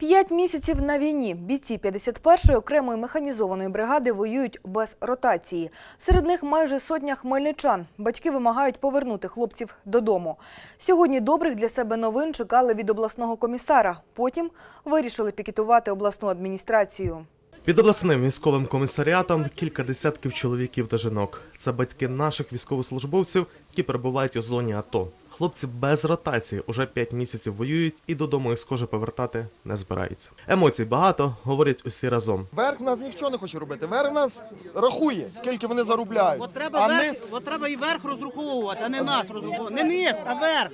П'ять місяців на війні бійці 51-ї окремої механізованої бригади воюють без ротації. Серед них майже сотня хмельничан. Батьки вимагають повернути хлопців додому. Сьогодні добрих для себе новин чекали від обласного комісара. Потім вирішили пікетувати обласну адміністрацію. Під обласним військовим комісаріатом кілька десятків чоловіків та жінок. Це батьки наших військовослужбовців, які перебувають у зоні АТО. Хлопці без ротації уже 5 місяців воюють і додому їх схоже повертати не збираються. Емоцій багато, говорять усі разом. Верх в нас нічого не хоче робити. Верх в нас рахує, скільки вони заробляють. От треба, а верх, низ от треба і верх розраховувати, а не нас розраховувати. Не низ, а верх.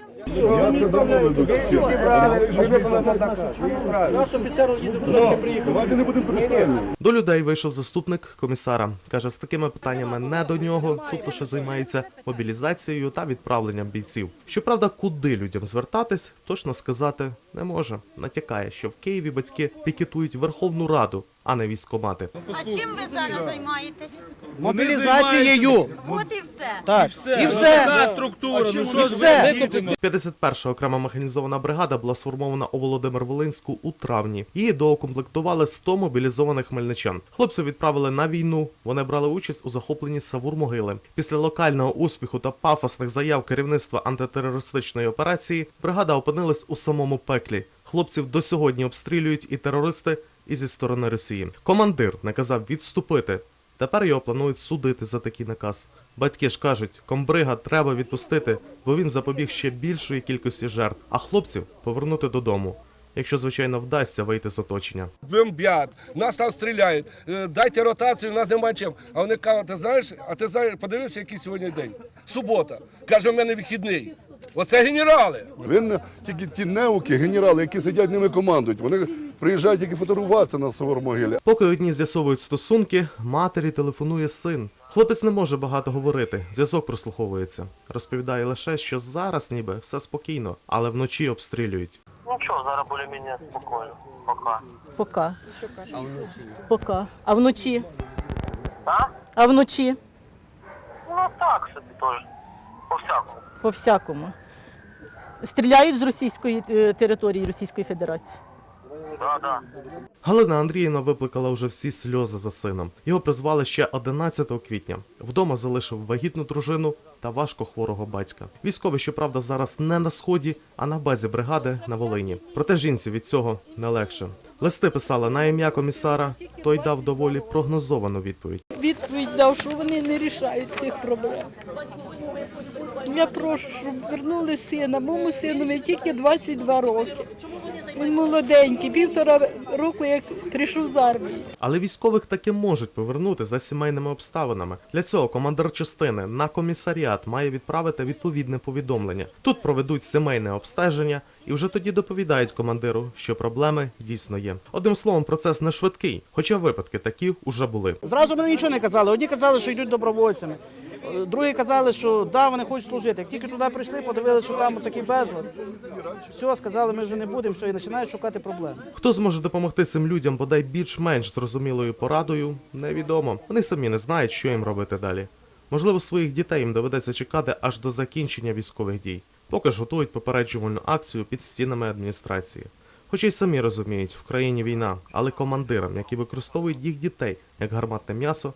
До людей вийшов заступник комісара. Каже, з такими питаннями не до нього. Тут лише займається мобілізацією та відправленням бійців. Щоправда, куди людям звертатись, точно сказати не може. Натякає, що в Києві батьки пікетують Верховну Раду, а не військомати. А чим ви зараз займаєтесь? Мобілізацією. От і все. Так, і все. структура, ну І що все. 51-ша окрема механізована бригада була сформована у Володимир-Волинську у травні. Її доукомплектували 100 мобілізованих хмельничан. Хлопців відправили на війну. Вони брали участь у захопленні Савур-Могили. Після локального успіху та пафосних заяв керівництва антитерористичної операції бригада опинилась у самому пеклі. Хлопців до сьогодні обстрілюють і терористи, і зі сторони Росії. Командир наказав відступити. Тепер його планують судити за такий наказ. Батьки ж кажуть, комбрига треба відпустити, бо він запобіг ще більшої кількості жертв, а хлопців повернути додому. Якщо, звичайно, вдасться вийти з оточення. бомбять, нас там стріляють, е, дайте ротацію, нас немає чим. А вони кажуть, ти знаєш, а ти знаєш, подивився, який сьогодні день? Субота. Каже, в мене вихідний. Оце генерали. Винні тільки ті неуки, генерали, які сидять ними командують. Вони приїжджають тільки фотографуватися на Савормогилі. Поки одні з'ясовують стосунки, матері телефонує син. Хлопець не може багато говорити, зв'язок прослуховується. Розповідає лише, що зараз ніби все спокійно, але вночі обстрілюють. Нічого, зараз більш-менш спокійно. Пока. Пока. Пока. А вночі? А? А вночі? Ну так собі теж. По всякому. По всякому. Стріляють з російської е, території Російської Федерації. Да, да. Галина Андріївна виплакала вже всі сльози за сином. Його призвали ще 11 квітня. Вдома залишив вагітну дружину та важко хворого батька. Військовий, щоправда, зараз не на сході, а на базі бригади на Волині. Проте жінці від цього не легше. Листи писала на ім'я комісара. Той дав доволі прогнозовану відповідь. відповідь дав, що вони не рішають цих проблем. Я прошу, щоб вернули сина. Моєму синові тільки 22 роки. Він молоденький, півтора року, як прийшов з армії. Але військових таки можуть повернути за сімейними обставинами. Для цього командир частини на комісаріат має відправити відповідне повідомлення. Тут проведуть сімейне обстеження і вже тоді доповідають командиру, що проблеми дійсно є. Одним словом, процес не швидкий, хоча випадки такі вже були. Зразу вони нічого не казали. Одні казали, що йдуть добровольцями. Другі казали, що да, вони хочуть служити. Як тільки туди прийшли, подивилися, що там такий безлад. Все, сказали, ми вже не будемо, все, і починають шукати проблеми. Хто зможе допомогти цим людям, бодай більш-менш зрозумілою порадою, невідомо. Вони самі не знають, що їм робити далі. Можливо, своїх дітей їм доведеться чекати аж до закінчення військових дій. Поки ж готують попереджувальну акцію під стінами адміністрації. Хоча й самі розуміють, в країні війна, але командирам, які використовують їх дітей як гарматне м'ясо,